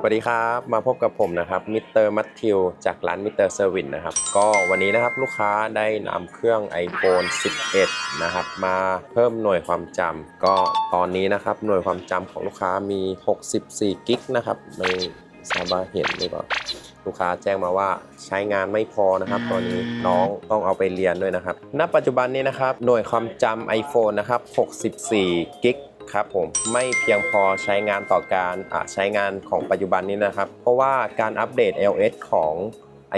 สวัสดีครับมาพบกับผมนะครับมิสเตอร์มัทธิวจากร้านมิสเตอร์เซอร์วิสนะครับก็วันนี้นะครับลูกค้าได้นำเครื่อง iPhone 11 นะครับมาเพิ่มหน่วยความจำก็ตอนนี้นะครับหน่วยความจำของลูกค้ามี 64 กิกนะครับไม่ทราบว่าเห็นหรือเปล่าลูกค้าแจ้งมาว่าใช้งานไม่พอนะครับ ตอนนี้น้องต้องเอาไปเรียนด้วยนะครับ ณ ปัจจุบันนี้นะครับหน่วยความจำ iPhone นะครับ 64 กิก ครับผมไม่เพียงพอใช้งานต่อการใช้งานของปัจจุบันนี้นะครับ เพราะว่าการอัปเดต LS ของ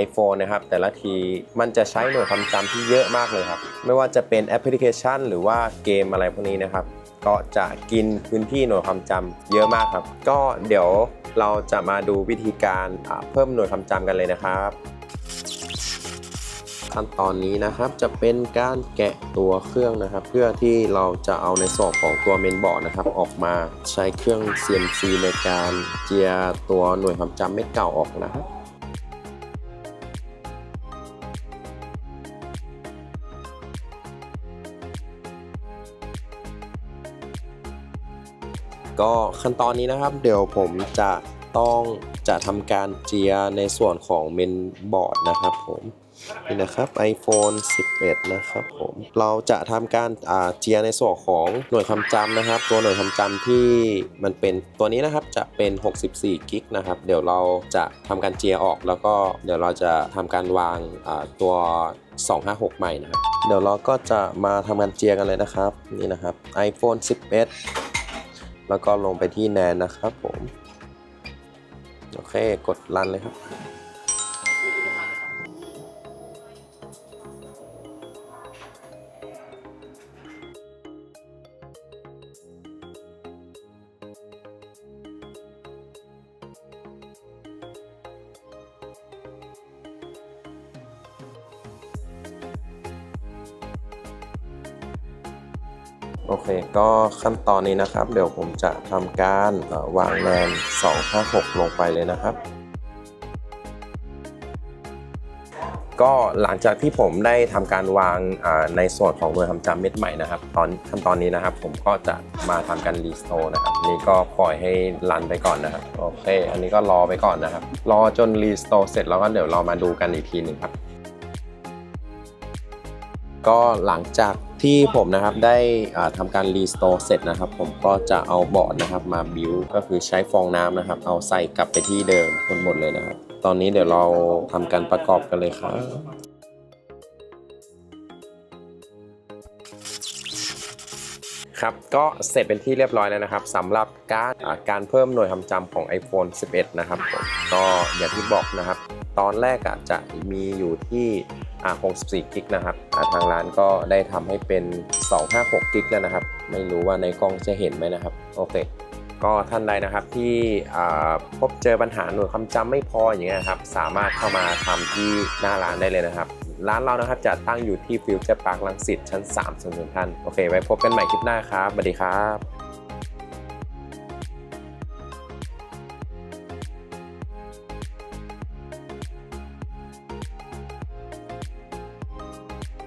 iPhone นะครับแต่ละทีมันจะใช้หน่วยความจำที่เยอะมากเลยครับ ไม่ว่าจะเป็นแอปพลิเคชัน หรือว่าเกมอะไรพวกนี้นะครับ ก็จะกินพื้นที่หน่วยความจำเยอะมากครับ ก็เดี๋ยวเราจะมาดูวิธีการเพิ่มหน่วยความจำกันเลยนะครับ ขั้นตอนนี้นะครับ จะเป็นการแกะตัวเครื่องนะครับ เพื่อที่เราจะเอาในส่วนของตัวเมนบอร์ดนะครับ ออกมาใช้เครื่อง CNC ในการเจียตัวหน่วยความจำเม็ดเก่าออกนะครับก็ขั้นตอนนี้นะครับ เดี๋ยวผมจะ ต้องจะทำการเจียในส่วนของเมนบอร์ดนะครับผมนี่นะครับ iPhone 11 นะครับผมเราจะทำการเจียในส่วนของหน่วยความจำนะครับ ตัวหน่วยความจำที่มันเป็นตัวนี้นะครับจะเป็น 64 กิกนะครับ เดี๋ยวเราจะทำการเจียออกแล้วก็เดี๋ยวเราจะทำการวางตัว 256 ใหม่นะครับ เดี๋ยวเราก็จะมาทำการเจียกันเลยนะครับ นี่นะครับ iPhone 11 แล้วก็ลงไปที่แนนนะครับผม โอเค กดรันเลยครับ โอเค ก็ขั้นตอนนี้นะครับ เดี๋ยวผมจะทำการวางแนน256 ลงไปเลยนะครับ ก็หลังจากที่ผมได้ทำการวางในส่วนของหน่วยความจำเม็ดใหม่นะครับ ตอนขั้นตอนนี้นะครับ ผมก็จะมาทำการรีสโตร์นะครับ นี่ก็ปล่อยให้รันไปก่อนนะครับ โอเค อันนี้ก็รอไปก่อนนะครับ รอจนรีสโตร์เสร็จแล้วก็เดี๋ยวเรามาดูกันอีกทีหนึ่งครับ ก็หลังจาก ที่ผมนะครับได้อ่าทำการรีสโตร์เสร็จนะครับ ผมก็จะเอาบอร์ดนะครับมาบิวก็คือใช้ฟองน้ำนะครับ เอาใส่กลับไปที่เดิมทั้งหมดเลยนะครับ ตอนนี้เดี๋ยวเราทำการประกอบกันเลยครับครับก็เสร็จเป็นที่เรียบร้อยแล้วนะครับสำหรับการการเพิ่มหน่วยความจำของ iPhone 11 นะครับผมก็อย่างที่บอกนะครับ ตอนแรกอะจะมีอยู่ที่อ่า64กิกนะครับทางร้านก็ได้ทำให้เป็น 256กิกแล้วนะครับ ไม่รู้ว่าในกล้องจะเห็นไหมนะครับ โอเค ก็ท่านใดนะครับที่พบเจอปัญหาหน่วยความจำไม่พออย่างเงี้ยครับ สามารถเข้ามาทำที่หน้าร้านได้เลยนะครับ ร้านเรานะครับจะตั้งอยู่ที่ฟิวเจอร์พาร์คลังสิตชั้น3ส่วนท่าน โอเค ไว้พบกันใหม่คลิปหน้าครับสวัสดีครับ